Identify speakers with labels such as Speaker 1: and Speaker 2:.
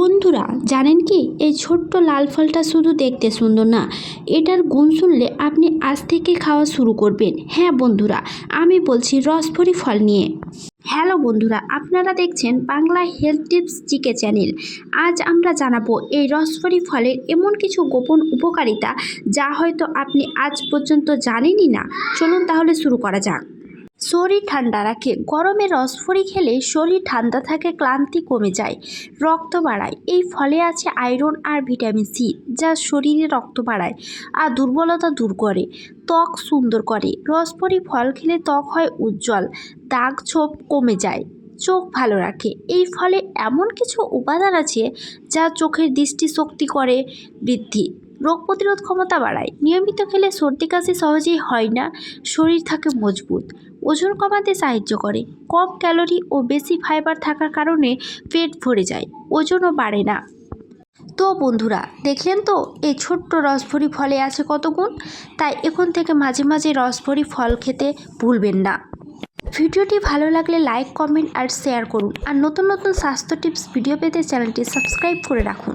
Speaker 1: বন্ধুরা, জানেন কি? এই ছোট্ট লাল ফলটা শুধু দেখতে সুন্দর না, এটার গুণ শুনলে আপনি আজ থেকে খাওয়া শুরু করবেন। হ্যাঁ বন্ধুরা, আমি বলছি রসভরি ফল নিয়ে। হ্যালো বন্ধুরা, আপনারা দেখছেন Bangla health tips GK channel. আজ আমরা জানাব এই রসভরি ফলের এমন কিছু গোপন উপকারিতা যা হয়তো আপনি আজ পর্যন্ত জানেনই না। চলুন তাহলে শুরু করা যাক। শরীর ঠান্ডা রাখে। গরমে রসভরি খেলে শরীর ঠান্ডা থাকে, ক্লান্তি কমে যায়, রক্ত বাড়ায়। এই ফলে আছে আয়রন আর ভিটামিন সি, যা শরীরে রক্ত বাড়ায় আর দুর্বলতা দূর করে, ত্বক সুন্দর করে। রসভরি ফল খেলে ত্বক হয় উজ্জ্বল, দাগ ছোপ কমে যায়, চোখ ভালো রাখে। এই ফলে এমন কিছু উপাদান আছে যা চোখের দৃষ্টিশক্তি করে বৃদ্ধি, রোগ প্রতিরোধ ক্ষমতা বাড়ায়। নিয়মিত খেলে সর্দি কাশি সহজেই হয় না, শরীর থাকে মজবুত। ওজন কমাতে সাহায্য করে। কম ক্যালোরি ও বেশি ফাইবার থাকার কারণে পেট ভরে যায়, ওজনও বাড়ে না। তো বন্ধুরা, দেখলেন তো? এই ছোট্ট রসভরি ফলে আছে কত গুণ? তাই এখন থেকে মাঝে মাঝে রসভরি ফল খেতে ভুলবেন না। ভিডিওটি ভালো লাগলে লাইক কমেন্ট আর শেয়ার করুন। আর নতুন নতুন স্বাস্থ্য টিপস ভিডিও পেতে চ্যানেলটি সাবস্ক্রাইব করে রাখুন।